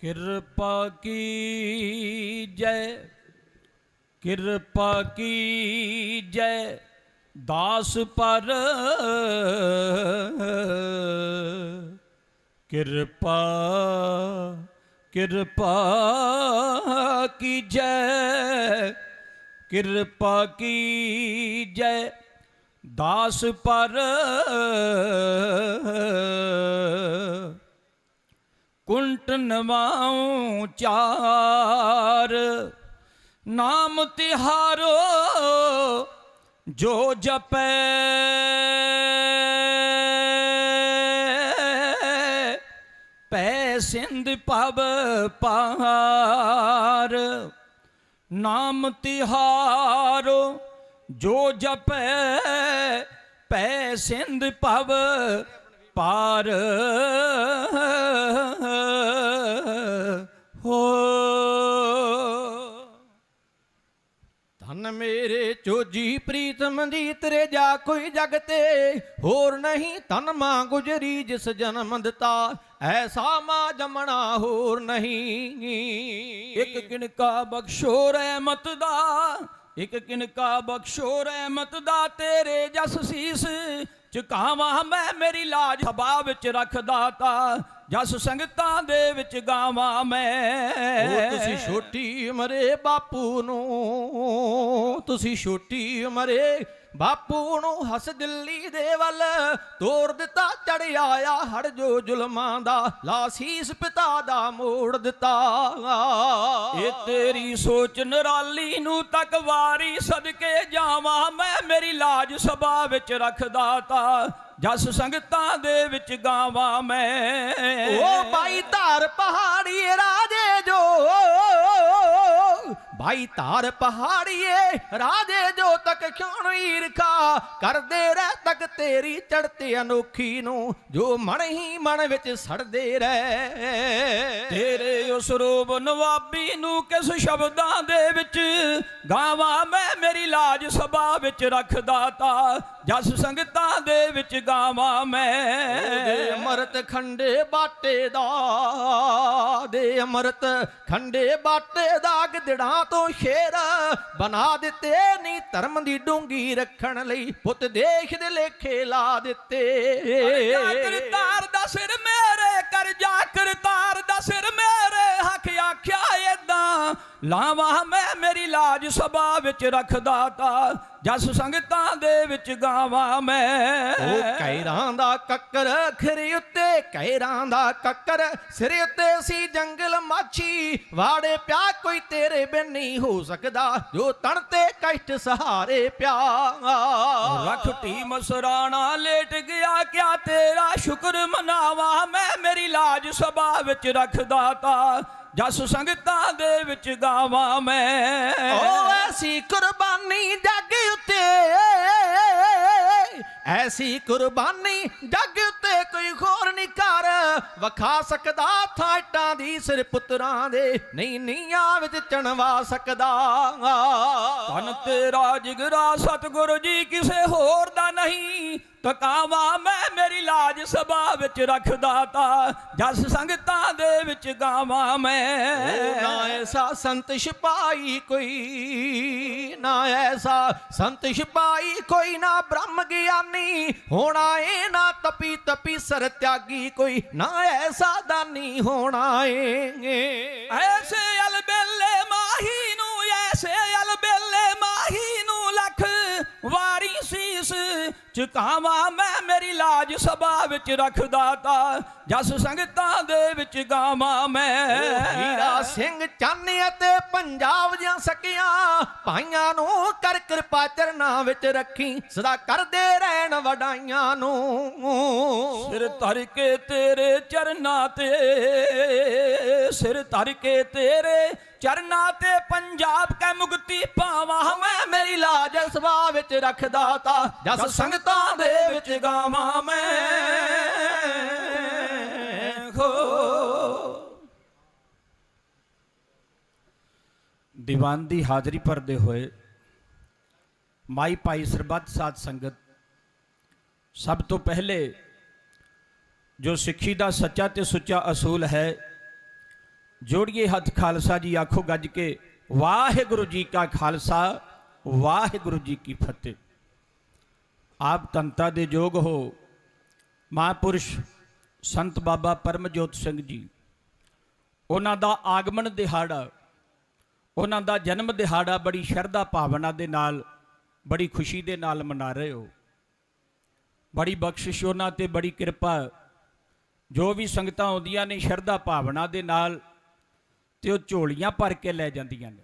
ਕਿਰਪਾ ਕੀ ਜੈ? ਕਿਰਪਾ ਕੀ ਜੈ? ਦਾਸ ਪਰ ਕਿਰਪਾ ਕਿਰਪਾ ਕੀ ਜੈ? ਕਿਰਪਾ ਕੀ ਜੈ? ਦਾਸ ਪਰ ਕੁੰਟ ਨਵਾਉ ਚਾਰ। ਨਾਮ ਤਿਹਾਰੋ ਜੋ ਜਪੈ। ਪੈ ਸਿੰਧ ਪਵ ਪਾਰ। ਨਾਮ ਤਿਹਾਰੋ ਜੋ ਜਪੈ, ਪੈ ਸਿੰਧ ਪਵ ਪਾਰ। ਹੋ। ਧਨ ਮੇਰੇ ਚੋਜੀ ਪ੍ਰੀਤਮ ਦੀ, ਤੇਰੇ ਜਾ ਕੋਈ ਜਗ ਤੇ। ਹੋਰ ਨਹੀਂ ਧਨ ਮਾਂ ਗੁਜਰੀ, ਜਿਸ ਜਨਮ ਦਿੱਤਾ। ਐਸਾ ਮਾਂ ਜਮਣਾ ਹੋਰ ਨਹੀਂ। ਇੱਕ ਕਿਣਕਾ ਬਖਸ਼ੋ ਰਹਿਮਤ ਦਾ, ਇੱਕ ਕਿਣਕਾ ਬਖਸ਼ੋ ਰਹਿਮਤ ਦਾ, ਤੇਰੇ ਜਸ ਸੀਸ ਚੁਕਾਵਾਂ ਮੈਂ ਮੇਰੀ ਲਾਜ ਹਬਾ ਵਿੱਚ ਰੱਖਦਾ ਤਾ ਜਸ ਸੰਗਤਾਂ ਦੇ ਵਿੱਚ ਗਾਵਾਂ ਮੈਂ। ਉਹ ਤੁਸੀਂ ਛੋਟੀ ਉਮਰੇ ਬਾਪੂ ਨੂੰ, ਤੁਸੀਂ ਛੋਟੀ ਉਮਰੇ ਬਾਪੂ ਨੂੰ ਹੱਸ ਦਿੱਲੀ ਦੇ ਵੱਲ ਤੋੜ ਦਿੱਤਾ ਚੜ ਆਇਆ ਹੜ ਜੋ ਜ਼ੁਲਮਾਂ ਦਾ ਲਾਸੀਸ ਪਿਤਾ ਦਾ ਮੋੜ ਦਿੱਤਾ। ਇਹ ਤੇਰੀ ਸੋਚ ਨਰਾਲੀ ਨੂੰ ਤੱਕ ਵਾਰੀ ਸਦਕੇ ਜਾਵਾਂ ਮੈਂ ਮੇਰੀ ਲਾਜ ਸਭਾ ਵਿੱਚ ਰੱਖਦਾ ਤਾ ਜਸ ਸੰਗਤਾਂ ਦੇ ਵਿੱਚ ਗਾਵਾਂ ਮੈਂ। ਉਹ ਬਾਈ ਧਾਰ ਪਹਾੜੀਏ ਰਾਜੇ ਜੋ ਬਾਈ ਧਾਰ ਪਹਾੜੀਏ ਰਾਜੇ ਜੋ ਤੱਕ ਕਿਉਂ ਈਰਖਾ ਕਰਦੇ ਰਹਿ ਤੱਕ ਤੇਰੀ ਚੜਤੇ ਅਨੋਖੀ ਨੂੰ ਜੋ ਮਨ ਹੀ ਮਨ ਵਿੱਚ ਸੜਦੇ ਰਹਿ। ਤੇਰੇ ਉਸ ਰੂਪ ਨਵਾਬੀ ਨੂੰ ਕਿਸ ਸ਼ਬਦਾਂ ਦੇ ਵਿੱਚ ਗਾਵਾਂ ਮੈਂ ਮੇਰੀ ਲਾਜ ਸਭਾ ਵਿੱਚ ਰੱਖਦਾ ਤਾ ਜਸ ਸੰਗਤਾਂ ਦੇ ਵਿੱਚ ਗਾਵਾਂ ਮੈਂ। ਦੇ ਅਮਰਤ ਖੰਡੇ ਬਾਟੇ ਦਾ ਦੇ ਅਮਰਤ ਖੰਡੇ ਬਾਟੇ ਦਾ ਗਿਦੜਾਂ ਤੋਂ ਸ਼ੇਰ ਬਣਾ ਦਿੱਤੇ ਨੀ ਧਰਮ ਦੀ ਡੂੰਗੀ ਰੱਖਣ ਲਈ। ਪੁੱਤ ਦੇਖ ਦੇ ਲੇਖੇ ਲਾ ਦਿੱਤੇ। ਜਾ ਕਰਤਾਰ ਦਾ ਸਿਰ ਮੇਰੇ ਲਾਵਾਂ ਮੈਂ ਮੇਰੀ ਲਾਜ ਸਭਾ ਵਿੱਚ ਰੱਖਦਾ ਤਾ ਜਸ ਸੰਗਤਾਂ ਦੇ ਵਿੱਚ ਗਾਵਾਂ ਮੈਂ। ਉਹ ਕੈਰਾਂ ਦਾ ਕੱਕਰ ਖਰੇ ਉੱਤੇ ਕੈਰਾਂ ਦਾ ਕੱਕਰ ਸਿਰ ਉੱਤੇ ਸੀ ਜੰਗਲ ਮਾਛੀ। ਵਾੜੇ ਪਿਆ ਕੋਈ ਤੇਰੇ ਬਿਨ ਨਹੀਂ ਹੋ ਸਕਦਾ ਜੋ ਤਣ ਤੇ ਕਸ਼ਟ ਸਹਾਰੇ ਪਿਆ। ਰਖਟੀ ਮਸਰਾਣਾ ਲੇਟ ਗਿਆ ਕਿਆ ਤੇਰਾ ਸ਼ੁਕਰ ਮਨਾਵਾ ਮੈਂ ਮੇਰੀ ਲਾਜ ਸਭਾ ਵਿੱਚ ਰੱਖਦਾ ਤਾ। ਜਸ ਸੰਗਤਾਂ ਦੇ ਵਿੱਚ ਗਾਵਾਂ ਮੈਂ। ਓ ਐਸੀ ਕੁਰਬਾਨੀ ਜੱਗ ਉੱਤੇ ਐਸੀ ਕੁਰਬਾਨੀ ਜੱਗ ਉੱਤੇ ਕੋਈ ਹੋਰ ਨਹੀਂ ਕਰ। ਵਖਾ ਸਕਦਾ ਥਾਟਾਂ ਦੀ ਸਿਰ ਪੁੱਤਰਾਂ ਦੇ ਨਹੀਂ ਨੀਆਂ ਵਿੱਚ ਚਣਵਾ ਸਕਦਾ। ਤਨ ਤੇਰਾ ਜਿਗਰਾ ਸਤਿਗੁਰੂ ਜੀ ਕਿਸੇ ਹੋਰ ਦਾ ਨਹੀਂ। ਤਕਾਵਾ ਮੈਂ ਮੇਰੀ ਲਾਜ ਸਭਾ ਵਿੱਚ ਰੱਖਦਾ ਤਾ ਜਸ ਸੰਗਤਾਂ ਦੇ ਵਿੱਚ ਗਾਵਾਂ ਮੈਂ। ਨਾ ਐਸਾ ਸੰਤ ਸਿਪਾਈ ਕੋਈ ਨਾ ਐਸਾ ਸੰਤ ਸਿਪਾਈ ਕੋਈ ਨਾ ਬ੍ਰਹਮ ਗਿਆਨੀ ਹੋਣਾ ਏ ਨਾ ਤਪੀ ਤਪੀ ਸਰ ਤਿਆਗੀ ਕੋਈ ਨਾ ਐਸਾ ਦਾਨੀ ਹੋਣਾ ਏ। ਐਸੇ ਅਲਬੇਲੇ ਮਾਹੀ ਨੂੰ ਐਸੇ ਅਲਬੇਲੇ ਝੁਕਾਵਾਂ ਮੈਂ ਮੇਰੀ ਲਾਜ ਸਭਾ ਵਿੱਚ ਰੱਖਦਾ ਤਾ ਜਸ ਸੰਗਤਾਂ ਦੇ ਵਿੱਚ ਗਾਵਾਂ ਮੈਂ। ਹੀਰਾ ਸਿੰਘ ਚੰਨ ਅਤੇ ਪੰਜਾਬ ਦੀਆਂ ਸਕੀਆਂ ਭਾਈਆਂ ਨੂੰ ਕਰ ਕਿਰਪਾ ਚਰਨਾਂ ਵਿੱਚ ਰੱਖੀ ਸਦਾ ਕਰਦੇ ਰਹਿਣ ਵਡਾਈਆਂ ਨੂੰ। ਸਿਰ ਧਰ ਕੇ ਤੇਰੇ ਚਰਨਾਂ ਤੇ ਸਿਰ ਧਰ ਕੇ ਤੇਰੇ ਚਰਨਾਂ ਤੇ ਪੰਜਾਬ ਕੈ ਮੁਕਤੀ ਪਾਵਾਂ ਮੈਂ ਮੇਰੀ ਲਾਜ ਸਭਾ ਵਿੱਚ ਰੱਖਦਾ ਤਾ ਜਸ ਸੰਗਤਾਂ ਦੇ ਵਿੱਚ ਗਾਵਾਂ ਮੈਂ। ਖੋ ਦੀਵਾਨ ਦੀ ਹਾਜ਼ਰੀ ਭਰਦੇ ਹੋਏ ਮਾਈ ਭਾਈ ਸਰਬੱਤ ਸਾਧ ਸੰਗਤ ਸਭ ਤੋਂ ਪਹਿਲੇ ਜੋ ਸਿੱਖੀ ਦਾ ਸੱਚਾ ਤੇ ਸੁੱਚਾ ਅਸੂਲ ਹੈ ਜੋੜੀਏ ਹੱਥ ਖਾਲਸਾ ਜੀ, ਆਖੋ ਗੱਜ ਕੇ, ਵਾਹਿਗੁਰੂ ਜੀ ਕਾ ਖਾਲਸਾ, ਵਾਹਿਗੁਰੂ ਜੀ ਕੀ ਫਤਿਹ। ਆਪ ਤੰਤਾ ਦੇ ਯੋਗ ਹੋ, ਮਹਾਂਪੁਰਸ਼ ਸੰਤ ਬਾਬਾ ਪਰਮਜੋਤ ਸਿੰਘ ਜੀ। ਉਹਨਾਂ ਦਾ ਆਗਮਨ ਦਿਹਾੜਾ, ਉਹਨਾਂ ਦਾ ਜਨਮ ਦਿਹਾੜਾ ਬੜੀ ਸ਼ਰਧਾ ਭਾਵਨਾ ਦੇ ਨਾਲ, ਬੜੀ ਖੁਸ਼ੀ ਦੇ ਨਾਲ ਮਨਾ ਰਹੇ ਹੋ। ਬੜੀ ਬਖਸ਼ਿਸ਼ ਉਹਨਾਂ ਤੇ, ਬੜੀ ਕਿਰਪਾ। ਜੋ ਵੀ ਸੰਗਤਾਂ ਆਉਂਦੀਆਂ ਨੇ ਸ਼ਰਧਾ ਭਾਵਨਾ ਦੇ ਨਾਲ ਤੇ ਉਹ ਝੋਲੀਆਂ ਭਰ ਕੇ ਲੈ ਜਾਂਦੀਆਂ ਨੇ।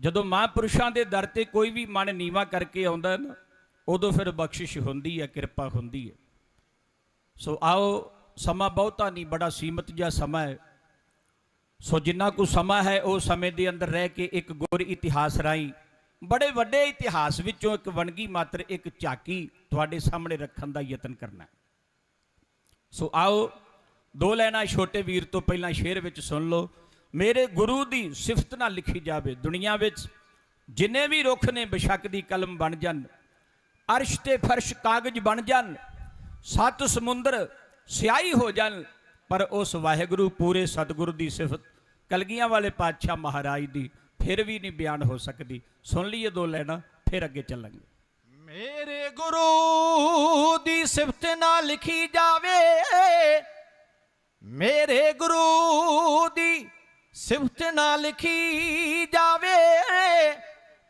ਜਦੋਂ ਮਹਾਂਪੁਰਸ਼ਾਂ ਦੇ ਦਰ ਤੇ ਕੋਈ ਵੀ ਮਨ ਨੀਵਾ ਕਰਕੇ ਆਉਂਦਾ ਨਾ, ਉਦੋਂ ਫਿਰ ਬਖਸ਼ਿਸ਼ ਹੁੰਦੀ ਹੈ, ਕਿਰਪਾ ਹੁੰਦੀ ਹੈ। ਸੋ ਆਓ, ਸਮਾਂ ਬਹੁਤਾ ਨਹੀਂ, ਬੜਾ ਸੀਮਤ ਜਿਹਾ ਸਮਾਂ ਹੈ। ਸੋ ਜਿੰਨਾ ਕੁ ਸਮਾਂ ਹੈ, ਉਹ ਸਮੇਂ ਦੇ ਅੰਦਰ ਰਹਿ ਕੇ ਇੱਕ ਗੁਰ ਇਤਿਹਾਸ ਰਾਹੀਂ, ਬੜੇ ਵੱਡੇ ਇਤਿਹਾਸ ਵਿੱਚੋਂ ਇੱਕ ਵਣਗੀ ਮਾਤਰ, ਇੱਕ ਝਾਕੀ ਤੁਹਾਡੇ ਸਾਹਮਣੇ ਰੱਖਣ ਦਾ ਯਤਨ ਕਰਨਾ ਸੋ ਆਓ, ਦੋ ਲੈਣਾ ਛੋਟੇ ਵੀਰ ਤੋਂ ਪਹਿਲਾਂ ਸ਼ੇਰ ਵਿੱਚ ਸੁਣ ਲਓ। ਮੇਰੇ ਗੁਰੂ ਦੀ ਸਿਫਤ ਨਾਲ ਲਿਖੀ ਜਾਵੇ ਦੁਨੀਆ ਵਿੱਚ, ਜਿੰਨੇ ਵੀ ਰੁੱਖ ਨੇ ਬਸ਼ੱਕ ਦੀ ਕਲਮ ਬਣ ਜਾਣ, ਅਰਸ਼ ਤੇ ਫਰਸ਼ ਕਾਗਜ਼ ਬਣ ਜਾਣ, ਸੱਤ ਸਮੁੰਦਰ ਸਿਆਹੀ ਹੋ ਜਾਣ, ਪਰ ਉਸ ਵਾਹਿਗੁਰੂ ਪੂਰੇ ਸਤਿਗੁਰੂ ਦੀ ਸਿਫਤ, ਕਲਗੀਆਂ ਵਾਲੇ ਪਾਤਸ਼ਾਹ ਮਹਾਰਾਜ ਦੀ ਫਿਰ ਵੀ ਨਹੀਂ ਬਿਆਨ ਹੋ ਸਕਦੀ। ਸੁਣ ਲਈਏ ਦੋ ਲੈਣਾ ਫਿਰ ਅੱਗੇ ਚੱਲਾਂਗੇ। ਮੇਰੇ ਗੁਰੂ ਦੀ ਸਿਫਤ ਨਾ ਲਿਖੀ ਜਾਵੇ, ਮੇਰੇ ਗੁਰੂ ਦੀ ਸਿਫਤ ਨਾ ਲਿਖੀ ਜਾਵੇ,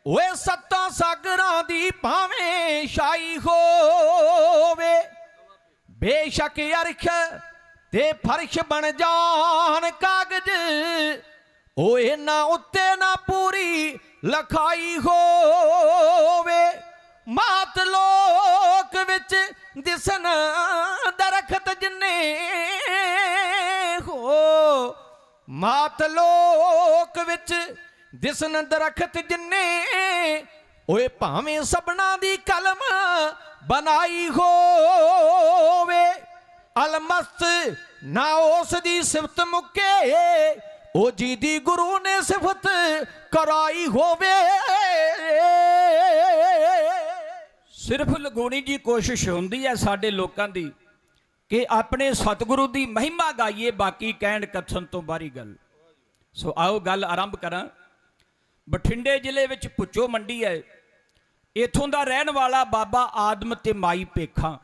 ਓਏ ਸੱਤਾਂ ਸਾਗਰਾਂ ਦੀ ਭਾਵੇਂ ਸ਼ਾਈ ਹੋਵੇ। ਬੇਸ਼ੱਕ ਅਰਖ ਤੇ ਫਰਸ਼ ਬਣ ਜਾਣ ਕਾਗਜ਼, ਓਏ ਨਾ ਉੱਤੇ ਨਾ ਪੂਰੀ ਲਖਾਈ ਹੋਵੇ। ਮਾਤ ਲੋਕ ਵਿੱਚ ਦਿਸਨ ਦਰਖਤ ਜਿੰਨੇ ਹੋ ਮਾਤ ਲੋਕ ਵਿੱਚ ਦਿਸਨ ਦਰਖਤ ਜਿੰਨੇ, ਓਏ ਭਾਵੇਂ ਸਬਣਾ ਦੀ ਕਲਮ ਬਣਾਈ ਹੋਵੇ, ਅਲਮਸਤ ਨਾ ਉਸ ਦੀ ਸਿਫਤ ਮੁੱਕੇ, ਉਹ ਜੀ ਦੀ ਗੁਰੂ ਨੇ ਸਿਫਤ ਕਰਾਈ ਹੋਵੇ। ਸਿਰਫ ਲਗਾਉਣੀ ਜੀ ਕੋਸ਼ਿਸ਼ ਹੁੰਦੀ ਹੈ ਸਾਡੇ ਲੋਕਾਂ ਦੀ। ਕਿ ਆਪਣੇ ਸਤਿਗੁਰੂ ਦੀ ਮਹਿਮਾ ਗਾਈਏ, ਬਾਕੀ ਕਹਿਣ ਕਥਨ ਤੋਂ ਬਾਹਰੀ ਗੱਲ। ਸੋ ਆਓ ਗੱਲ ਆਰੰਭ ਕਰਾਂ। ਬਠਿੰਡੇ ਜ਼ਿਲ੍ਹੇ ਵਿੱਚ ਪੁੱਚੋ ਮੰਡੀ ਹੈ। ਇਥੋਂ ਦਾ ਰਹਿਣ ਵਾਲਾ ਬਾਬਾ ਆਦਮ ਤੇ ਮਾਈ ਪੇਖਾਂ।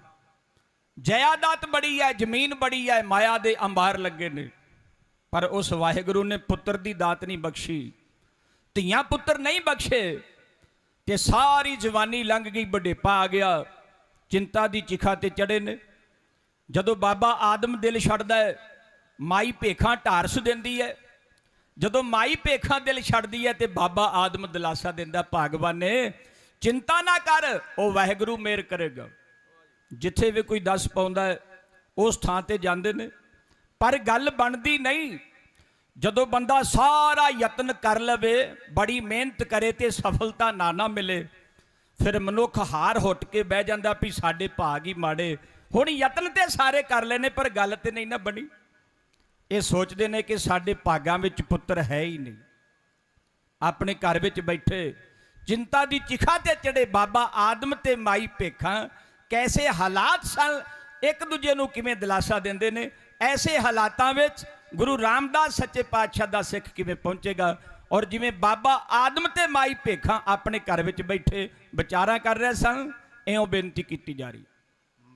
ਜਾਇਦਾਦ ਬੜੀ ਹੈ, ਜ਼ਮੀਨ ਬੜੀ ਹੈ, ਮਾਇਆ ਦੇ ਅੰਬਾਰ ਲੱਗੇ ਨੇ। ਪਰ ਉਸ ਵਾਹਿਗੁਰੂ ਨੇ ਪੁੱਤਰ ਦੀ ਦਾਤ ਨਹੀਂ ਬਖਸ਼ੀ। ਧੀਆਂ ਪੁੱਤਰ ਨਹੀਂ ਬਖਸ਼ੇ ਤੇ ਸਾਰੀ ਜਵਾਨੀ ਲੰਘ ਗਈ, ਬੁਢੇਪਾ ਆ ਗਿਆ। ਚਿੰਤਾ ਦੀ ਚਿਖਾ ਤੇ ਚੜੇ ਨੇ। ਜਦੋਂ ਬਾਬਾ ਆਦਮ ਦਿਲ ਛੱਡਦਾ ਹੈ ਮਾਈ ਭੇਖਾਂ ਢਾਰਸ ਦਿੰਦੀ ਹੈ। ਜਦੋਂ ਮਾਈ ਭੇਖਾਂ ਦਿਲ ਛੱਡਦੀ ਹੈ ਤੇ ਬਾਬਾ ਆਦਮ ਦਿਲਾਸਾ ਦਿੰਦਾ ਭਾਗਵਾਨ ਨੇ ਚਿੰਤਾ ਨਾ ਕਰ ਉਹ ਵਾਹਿਗੁਰੂ ਮੇਰ ਕਰੇਗਾ। ਜਿੱਥੇ ਵੀ ਕੋਈ ਦੱਸ ਪਾਉਂਦਾ ਹੈ, ਉਸ ਥਾਂ ਤੇ ਜਾਂਦੇ ਨੇ। ਪਰ ਗੱਲ ਬਣਦੀ ਨਹੀਂ। ਜਦੋਂ ਬੰਦਾ ਸਾਰਾ ਯਤਨ ਕਰ ਲਵੇ ਬੜੀ ਮਿਹਨਤ ਕਰੇ ਤੇ ਸਫਲਤਾ ਨਾ ਨਾ ਮਿਲੇ ਫਿਰ ਮਨੁੱਖ ਹਾਰ ਹੁੱਟ ਕੇ ਬਹਿ ਜਾਂਦਾ ਵੀ ਸਾਡੇ ਭਾਗ ਹੀ ਮਾੜੇ। ਹੁਣ ਯਤਨ ਤੇ ਸਾਰੇ ਕਰ ਲੈਨੇ, ਪਰ ਗੱਲ ਤੇ ਨਹੀਂ ਨਾ ਬਣੀ। ਇਹ ਸੋਚਦੇ ਨੇ ਕਿ ਸਾਡੇ ਭਾਗਾਂ ਵਿੱਚ ਪੁੱਤਰ ਹੈ ਹੀ ਨਹੀਂ। ਆਪਣੇ ਘਰ ਵਿੱਚ ਬੈਠੇ, ਚਿੰਤਾ ਦੀ ਚਿਖਾ ਤੇ ਚੜੇ ਬਾਬਾ ਆਦਮ ਤੇ ਮਾਈ ਭੇਖਾਂ, ਕੈਸੇ ਹਾਲਾਤ ਸਨ, ਇੱਕ ਦੂਜੇ ਨੂੰ ਕਿਵੇਂ ਦਿਲਾਸਾ ਦਿੰਦੇ ਨੇ? ਐਸੇ ਹਾਲਾਤਾਂ ਵਿੱਚ ਗੁਰੂ ਰਾਮਦਾਸ ਸੱਚੇ ਪਾਤਸ਼ਾਹ ਦਾ ਸਿੱਖ ਕਿਵੇਂ ਪਹੁੰਚੇਗਾ? ਔਰ ਜਿਵੇਂ ਬਾਬਾ ਆਦਮ ਤੇ ਮਾਈ ਭੇਖਾਂ ਆਪਣੇ ਘਰ ਵਿੱਚ ਬੈਠੇ ਵਿਚਾਰਾਂ ਕਰ ਰਹੇ ਸਨ, ਇਉਂ ਬੇਨਤੀ ਕੀਤੀ ਜਾ ਰਹੀ।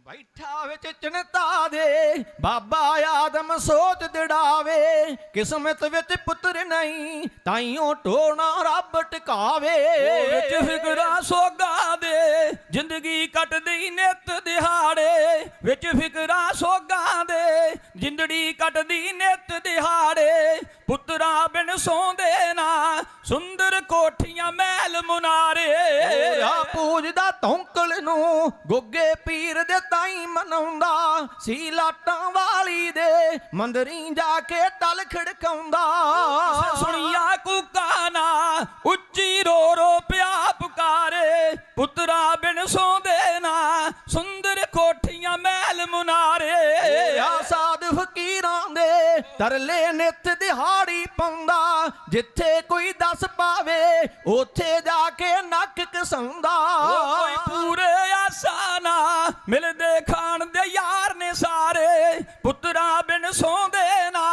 ਬੈਠਾ ਵਿੱਚ ਚਿੰਤਾ ਦੇ, ਬਾਬਾ ਆਦਮ ਸੋਚ ਦਿੜਾਵੇ, ਕਿਸਮਤ ਵਿੱਚ ਪੁੱਤਰ ਨਹੀਂ, ਤਾਈਓ ਟੋਣਾ ਰੱਬ ਟਿਕਾਵੇ। ਵਿੱਚ ਫਿਕਰਾਂ ਸੋਗਾ ਦੇ, ਜ਼ਿੰਦਗੀ ਕੱਟਦੀ ਨਿਤ ਦਿਹਾੜੇ। ਵਿੱਚ ਫਿਕਰਾਂ ਸੋਗਾ ਦੇ, ਜ਼ਿੰਦੜੀ ਕੱਟਦੀ ਨਿਤ ਦਿਹਾੜੇ। ਪੁੱਤਰਾਂ ਬਿਨ ਸੌਂਦੇ ਨਾ ਸੁੰਦਰ ਕੋਠੀਆਂ ਮਹਿਲ ਮੁਨਾਰੇ। ਹੋਰਾ ਪੂਜਦਾ ਧੌਂਕਲ ਨੂੰ ਗੁੱਗੇ ਪੀਰ ਦੇ ਤਾਈ ਮਨਾਉਂਦਾ ਸੀ ਲਾਟਾਂ ਵਾਲੀ ਦੇ ਮੰਦਰੀ ਜਾ ਕੇ ਤਲ ਖੜਕਾਉਂਦਾ। ਸੁਣੀਆ ਕੁਕਾ ਨਾ ਉੱਚੀ ਰੋ ਰੋ ਪਿਆ ਪੁਕਾਰੇ ਪੁੱਤਰਾ ਬਿਨ ਸੌਂਦੇ ਨਾ ਸੁੰਦਰ ਕੋਠੀਆਂ ਮਹਿਲ ਮੁਨਾਰੇ। ਆ ਫਕੀਰਾਂ ਦੇ ਤਰਲੇ ਨਿਤ ਦਿਹਾੜੀ ਪਾਉਂਦਾ ਜਿੱਥੇ ਕੋਈ ਦੱਸ ਪਾਵੇ ਉੱਥੇ ਜਾ ਕੇ ਨੱਕ ਕਸਾਉਂਦਾ। ਕੋਈ ਪੂਰੇ ਆਸਾ ਨਾ ਮਿਲਦੇ ਖਾਣ ਦੇ ਯਾਰ ਨੇ ਸਾਰੇ ਪੁੱਤਰਾ ਬਿਨ ਸੌਂਦੇ ਨਾ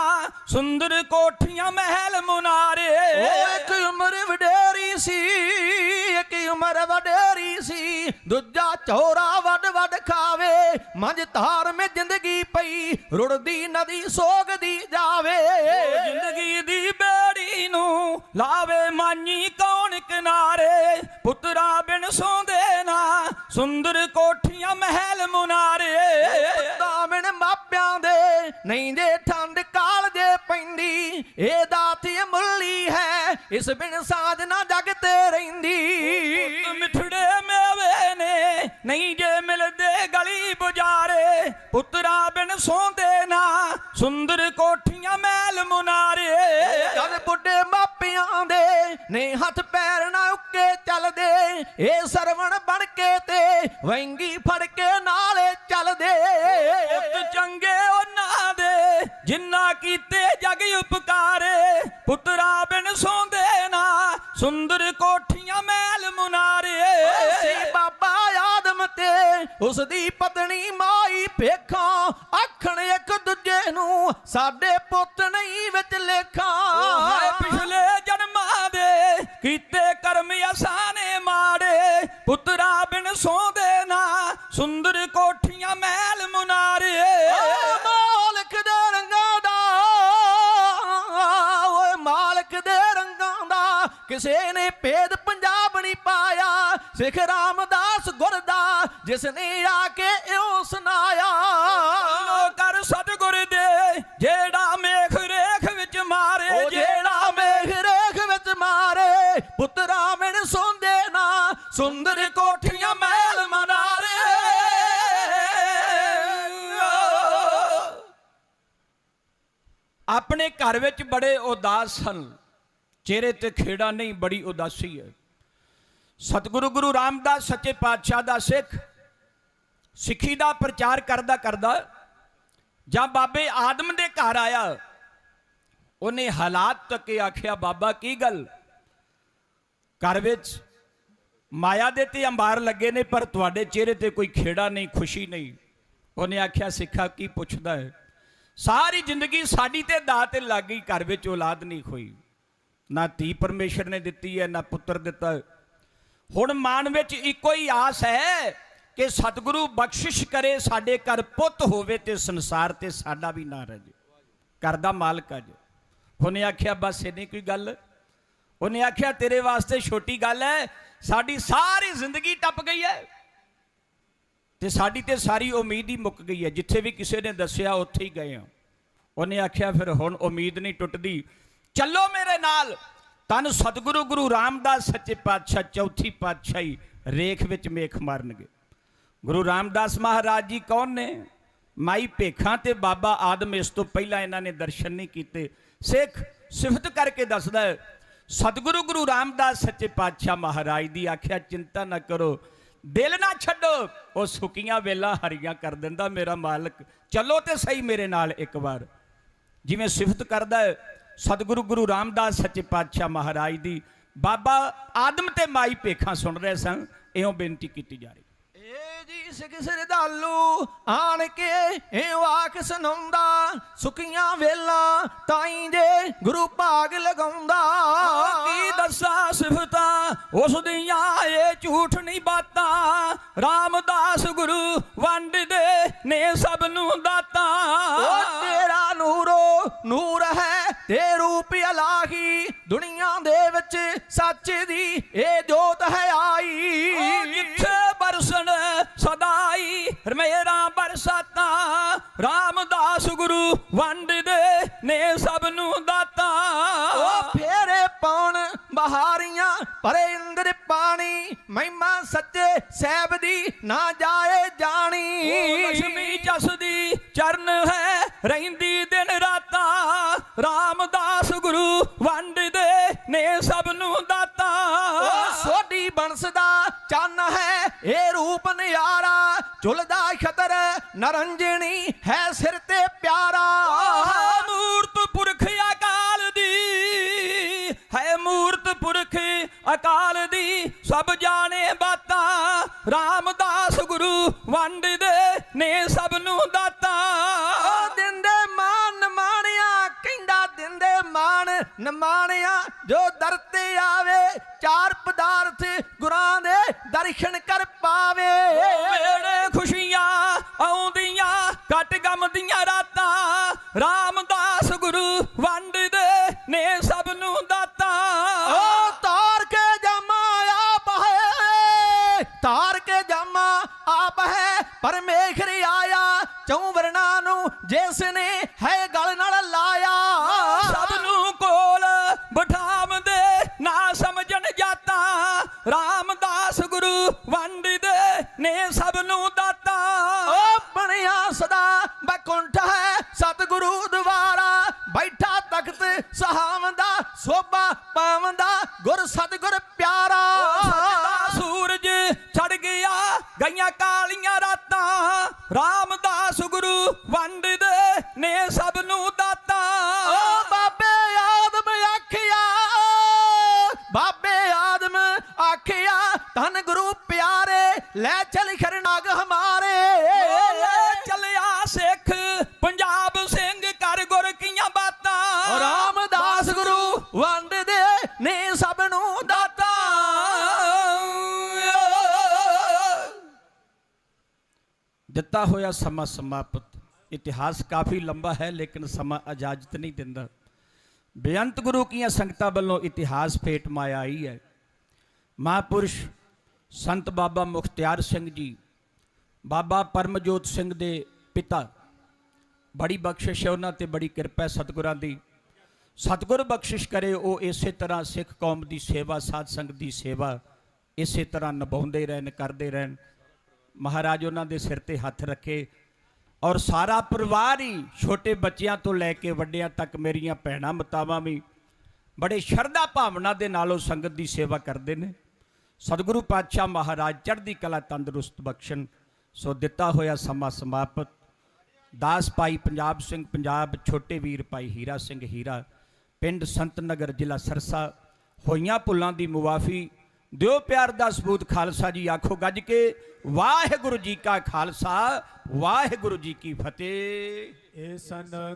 ਸੁੰਦਰ ਕੋਠੀਆਂ ਮਹਿਲ ਮੁਨਾਰੇ। ਇੱਕ ਉਮਰ ਵਡੇਰੀ ਸੀ ਇੱਕ ਉਮਰ ਵਡੇਰੀ ਦੂਜਾ ਚੋਰਾ ਵੱਡ ਵੱਡ ਖਾਵੇ ਮੰਝ ਧਾਰ ਮੇ ਜ਼ਿੰਦਗੀ ਪਈ ਰੁੜਦੀ ਨਦੀ ਸੋਗਦੀ ਜਾਵੇ। ਜ਼ਿੰਦਗੀ ਦੀ ਬੇੜੀ ਨੂੰ ਲਾਵੇ ਮਾਨੀ ਕੌਣ ਕਿਨਾਰੇ ਪੁੱਤਰਾ ਬਿਨ ਸੌਂਦੇ ਨਾ ਸੁੰਦਰ ਕੋਠੀਆਂ ਮਹਿਲ ਮੁਨਾਰੇ। ਦਾਮਣ ਮਾਪਿਆਂ ਦੇ ਨਹੀਂ ਜੇ ਠੰਡ ਕਾਲ ਜੇ ਪੈਂਦੀ ਇਹ ਦਾਤੀ ਮੁੱਲੀ ਹੈ ਇਸ ਬਿਨ ਸਾਜ ਨਾ ਜਗ ਤੇ ਰਹਿੰਦੀ। ਪੁੱਤ ਮਿੱਠੜੇ ਮੇਵੇ ਨੇ ਨਹੀਂ ਜੇ ਮਿਲਦੇ ਗਲੀ ਬੁਜਾਰੇ ਪੁੱਤਰਾ ਬਿਨ ਸੌਂਦੇ ਨਾ ਸੁੰਦਰ ਕੋਠੀਆਂ ਮਹਿਲ ਮੁਨਾਰੇ। ਜਦ ਬੁੱਢੇ ਮਾਪਿਆਂ ਦੇ ਨੇ ਹੱਥ ਪੈਰ ਨਾ ਉੱਕੇ ਚੱਲਦੇ। ਇਹ ਸਰਵਣ ਬਣ ਕੇ ਤੇ ਵੈਂਗੀ ਫੜ ਕੇ ਨਾਲੇ ਚੱਲਦੇ। ਸਾਡੇ ਪੁੱਤ ਨਹੀਂ ਵਿੱਚ ਹਾਏ ਲੇਖਾਂ ਪਿਛਲੇ ਜਨਮਾਂ ਦੇ ਕੀਤੇ ਕਰਮ ਅਸਾਨੇ ਮਾੜੇ। ਪੁੱਤਰਾ ਬਿਨ ਸੌਂਦੇ ਨਾ ਸੁੰਦਰ ਕੋਠੀਆਂ ਮਹਿਲ ਮੁਨਾਰੇ। ਮਾਲਕ ਦੇ ਰੰਗਾਂ ਦਾ ਓਏ ਮਾਲਕ ਦੇ ਰੰਗਾਂ ਦਾ। ਕਿਸੇ ਨੇ ਭੇਦ ਪੰਜਾਬ ਨਹੀਂ ਪਾਇਆ। ਸਿੱਖ ਰਾਮਦਾਸ ਗੁਰਦਾ ਜਿਸ ਨੇ ਆ ਕੇ ਇਉਂ ਸੁਨਾਇਆ ਆਪਣੇ ਘਰ ਵਿੱਚ ਬੜੇ ਉਦਾਸ ਹਨ। ਚਿਹਰੇ ਤੇ ਖੇੜਾ ਨਹੀਂ, ਬੜੀ ਉਦਾਸੀ ਹੈ। ਸਤਿਗੁਰੂ ਗੁਰੂ ਰਾਮਦਾਸ ਸੱਚੇ ਪਾਤਸ਼ਾਹ ਦਾ ਸਿੱਖ, ਸਿੱਖੀ ਦਾ ਪ੍ਰਚਾਰ ਕਰਦਾ ਕਰਦਾ ਜਾਂ ਬਾਬੇ ਆਦਮ ਦੇ ਘਰ ਆਇਆ, ਉਹਨੇ ਹਾਲਾਤ ਤੱਕੇ ਆਖਿਆ, ਬਾਬਾ, ਕੀ ਗੱਲ? ਘਰ ਵਿੱਚ ਮਾਇਆ ਦੇ ਤੇ ਅੰਬਾਰ ਲੱਗੇ ਨੇ, ਪਰ ਤੁਹਾਡੇ ਚਿਹਰੇ ਤੇ ਕੋਈ ਖੇੜਾ ਨਹੀਂ, ਖੁਸ਼ੀ ਨਹੀਂ। ਉਹਨੇ ਆਖਿਆ, ਸਿੱਖਾ, ਕੀ ਪੁੱਛਦਾ ਹੈ? ਸਾਰੀ ਜ਼ਿੰਦਗੀ ਸਾਡੀ ਤੇ ਦਾਅ ਤੇ ਲੱਗ ਗਈ, ਘਰ ਵਿੱਚ ਔਲਾਦ ਨਹੀਂ ਹੋਈ। ਨਾ ਧੀ ਪਰਮੇਸ਼ਰ ਨੇ ਦਿੱਤੀ ਹੈ, ਨਾ ਪੁੱਤਰ ਦਿੱਤਾ। ਹੁਣ ਮਨ ਵਿੱਚ ਇੱਕੋ ਹੀ ਆਸ ਹੈ ਕਿ ਸਤਿਗੁਰੂ ਬਖਸ਼ਿਸ਼ ਕਰੇ, ਸਾਡੇ ਘਰ ਪੁੱਤ ਹੋਵੇ ਤੇ ਸੰਸਾਰ ਤੇ ਸਾਡਾ ਵੀ ਨਾ ਰਹੇ। ਘਰ ਦਾ ਮਾਲਕ ਅਜ ਉਹਨੇ ਆਖਿਆ, ਬਸ ਇਹ ਕੋਈ ਗੱਲ? ਉਹਨੇ ਆਖਿਆ, ਤੇਰੇ ਵਾਸਤੇ ਛੋਟੀ ਗੱਲ ਹੈ, ਸਾਡੀ ਸਾਰੀ ਜ਼ਿੰਦਗੀ ਟੱਪ ਗਈ ਹੈ। ਤੇ ਸਾਡੀ ਤੇ ਸਾਰੀ ਉਮੀਦ ਹੀ ਮੁੱਕ ਗਈ ਹੈ। ਜਿੱਥੇ ਵੀ ਕਿਸੇ ਨੇ ਦੱਸਿਆ, ਉੱਥੇ ਹੀ ਗਏ ਆ ਉਹਨੇ ਆਖਿਆ, ਫਿਰ ਹੁਣ ਉਮੀਦ ਨਹੀਂ ਟੁੱਟਦੀ। ਚੱਲੋ ਮੇਰੇ ਨਾਲ। ਤਨ ਸਤਿਗੁਰੂ, ਗੁਰੂ ਰਾਮਦਾਸ, ਸੱਚੇ ਪਾਤਸ਼ਾਹ, ਚੌਥੀ ਪਾਤਸ਼ਾਹੀ ਰੇਖ ਵਿੱਚ ਮੇਖ ਮਾਰਨਗੇ। ਗੁਰੂ ਰਾਮਦਾਸ ਮਹਾਰਾਜ ਜੀ ਕੌਣ ਨੇ? ਮਾਈ ਭੇਖਾਂ ਤੇ ਬਾਬਾ ਆਦਮ ਇਸ ਤੋਂ ਪਹਿਲਾਂ ਇਹਨਾਂ ਨੇ ਦਰਸ਼ਨ ਨਹੀਂ ਕੀਤੇ। ਸਿੱਖ, ਸਿਫਤ ਕਰਕੇ ਦੱਸਦਾ ਹੈ। ਸਤਿਗੁਰੂ, ਗੁਰੂ ਰਾਮਦਾਸ, ਸੱਚੇ ਪਾਤਸ਼ਾਹ ਮਹਾਰਾਜ ਦੀ ਆਖਿਆ, ਚਿੰਤਾ ਨਾ ਕਰੋ। ਦਿਲ ਨਾ ਛੱਡੋ। ਉਹ ਸੁੱਕੀਆਂ ਵੇਲਾਂ ਹਰੀਆਂ ਕਰ ਦਿੰਦਾ ਮੇਰਾ ਮਾਲਕ। ਚੱਲੋ ਤੇ ਸਹੀ ਮੇਰੇ ਨਾਲ ਇੱਕ ਵਾਰ। ਜਿਵੇਂ ਸਿਫਤ ਕਰਦਾ ਹੈ ਸਤਿਗੁਰੂ ਗੁਰੂ ਰਾਮਦਾਸ ਸੱਚੇ ਪਾਤਸ਼ਾਹ ਮਹਾਰਾਜ ਦੀ ਬਾਬਾ ਆਦਮ ਤੇ ਮਾਈ ਭੇਖਾਂ ਸੁਣ ਰਹੇ ਸਨ ਇਉਂ ਬੇਨਤੀ ਕੀਤੀ ਜਾ ਰਹੀ। ਏ ਜੀ ਸਿੱਖ ਸਰਦਾਲੂ ਆਣ ਕੇ ਇਹ ਵਾਕ ਸੁਣਾਉਂਦਾ ਸੁਖੀਆਂ ਵੇਲਾਂ ਤਾਈ ਦੇ ਗੁਰੂ ਭਾਗ ਲਗਾਉਂਦਾ। ਕੀ ਦੱਸਾਂ ਸਿਫਤਾਂ ਉਸ ਦੀਆਂ ਇਹ ਝੂਠ ਨਹੀਂ ਬਾਤਾਂ ਰਾਮਦਾਸ ਗੁਰੂ ਵੰਡਦੇ ਨੇ ਸਭ ਨੂੰ ਦਾਤਾਂ। ਉਹ ਤੇਰਾ ਨੂਰੋ ਨੂਰ ਹੈ ਤੇ ਰੂਪ ਇਲਾਹੀ ਦੁਨੀਆ ਦੇ ਵਿੱਚ ਸੱਚ ਦੀ ਇਹ ਜੋਤ ਹੈ ਆਈ। ਜਿੱਥੇ ਬਰਸਣ ਸਦਾਈ ਮੇਰਾ ਬਰਸਾਤਾਂ। ਰਾਮਦਾਸ ਗੁਰੂ ਵੰਡਦੇ ਨੇ ਸਭ ਨੂੰ ਦਾਤਾਂ। ਉਹ ਫੇਰੇ ਪਾਉਣ ਬਹਾਰੀਆਂ ਪਰੇ ਇੰਦਰ ਪਾਣੀ ਮਹਿਮਾ ਸੱਚੇ ਸਹਿਬ ਦੀ ਨਾ ਜਾਏ ਜਾਣੀ। ਲక్ష్ਮੀ ਜਸਦੀ ਚਰਨ ਹੈ ਰਹਿੰਦੀ ਦਿਨ ਰਾਤਾਂ। ਰਾਮਦਾਸ ਗੁਰੂ ਵੰਡਦੇ ਨੇ ਸਭ ਨੂੰ ਦਾਤਾਂ। ਸੋਢੀ ਬੰਸਦਾ ਚੰਨ ਹੈ ਇਹ ਰੂਪ ਨਿਆਰਾ। ਝੁਲਦਾ ਖਤਰ ਨਰੰਜਣੀ ਹੈ ਸਿਰ ਤੇ ਪਿਆਰਾ। ਮੂਰਤ ਅਕਾਲ ਦੀ ਸਭ ਜਾਣੇ ਬਾਤਾਂ ਰਾਮਦਾਸ ਗੁਰੂ ਵੰਡਦੇ ਨੇ ਸਭ ਰਾਤਾਂ ਦਿੱਤਾ ਹੋਇਆ ਸਮਾਂ ਸਮਾਪਤ। ਇਤਿਹਾਸ ਕਾਫੀ ਲੰਬਾ ਹੈ, ਲੇਕਿਨ ਸਮਾਂ ਇਜਾਜ਼ਤ ਨਹੀਂ ਦਿੰਦਾ। ਬੇਅੰਤ ਗੁਰੂ ਕੀਆਂ ਸੰਗਤਾਂ ਵੱਲੋਂ ਇਤਿਹਾਸ ਫੇਟ ਮਾਇਆ ਆਈ ਹੈ। ਮਹਾਂਪੁਰਸ਼ ਸੰਤ ਬਾਬਾ ਮੁਖਤਿਆਰ ਸਿੰਘ ਜੀ, ਬਾਬਾ ਪਰਮਜੋਤ ਸਿੰਘ ਦੇ ਪਿਤਾ, ਬੜੀ ਬਖਸ਼ਿਸ਼ ਹੈ ਉਹਨਾਂ ਤੇ, ਬੜੀ ਕਿਰਪਾ ਹੈ ਸਤਿਗੁਰਾਂ ਦੀ। ਸਤਿਗੁਰ ਬਖਸ਼ਿਸ਼ ਕਰੇ ਉਹ ਇਸੇ ਤਰ੍ਹਾਂ ਸਿੱਖ ਕੌਮ ਦੀ ਸੇਵਾ, ਸਾਧ ਸੰਗਤ ਦੀ ਸੇਵਾ, ਇਸੇ ਤਰ੍ਹਾਂ ਨਿਭਾਉਂਦੇ ਰਹਿਣ, ਕਰਦੇ ਰਹਿਣ। ਮਹਾਰਾਜ ਉਹਨਾਂ ਦੇ ਸਿਰ ਤੇ ਹੱਥ ਰੱਖੇ ਔਰ ਸਾਰਾ ਪਰਿਵਾਰ ਹੀ ਛੋਟੇ ਬੱਚਿਆਂ ਤੋਂ ਲੈ ਕੇ ਵੱਡਿਆਂ ਤੱਕ ਮੇਰੀਆਂ ਭੈਣਾਂ ਮਤਾਵਾਂ ਵੀ ਬੜੇ ਸ਼ਰਧਾ ਭਾਵਨਾ ਦੇ ਨਾਲ ਉਹ ਸੰਗਤ ਦੀ ਸੇਵਾ ਕਰਦੇ ਨੇ। ਸਤਿਗੁਰੂ ਪਾਤਸ਼ਾਹ ਮਹਾਰਾਜ ਚੜ੍ਹਦੀ ਕਲਾ ਤੰਦਰੁਸਤ ਬਖਸ਼ਣ। ਸੋ ਦਿੱਤਾ ਹੋਇਆ ਸਮਾਂ ਸਮਾਪਤ। ਦਾਸ ਭਾਈ ਪੰਜਾਬ ਸਿੰਘ ਪੰਜਾਬ, ਛੋਟੇ ਵੀਰ ਭਾਈ ਹੀਰਾ ਸਿੰਘ ਹੀਰਾ, ਪਿੰਡ ਸੰਤ ਨਗਰ ਜ਼ਿਲ੍ਹਾ ਸਰਸਾ, ਹੋਈਆਂ ਭੁੱਲਾਂ ਦੀ ਮੁਆਫੀ ਦਿਓ ਪਿਆਰ ਦਾ ਸਬੂਤ ਖਾਲਸਾ ਜੀ, ਆਖੋ ਗੱਜ ਕੇ, ਵਾਹਿਗੁਰੂ ਜੀ ਕਾ ਖਾਲਸਾ, ਵਾਹਿਗੁਰੂ ਜੀ ਕੀ ਫਤਿਹ। ਇਹ ਸਨ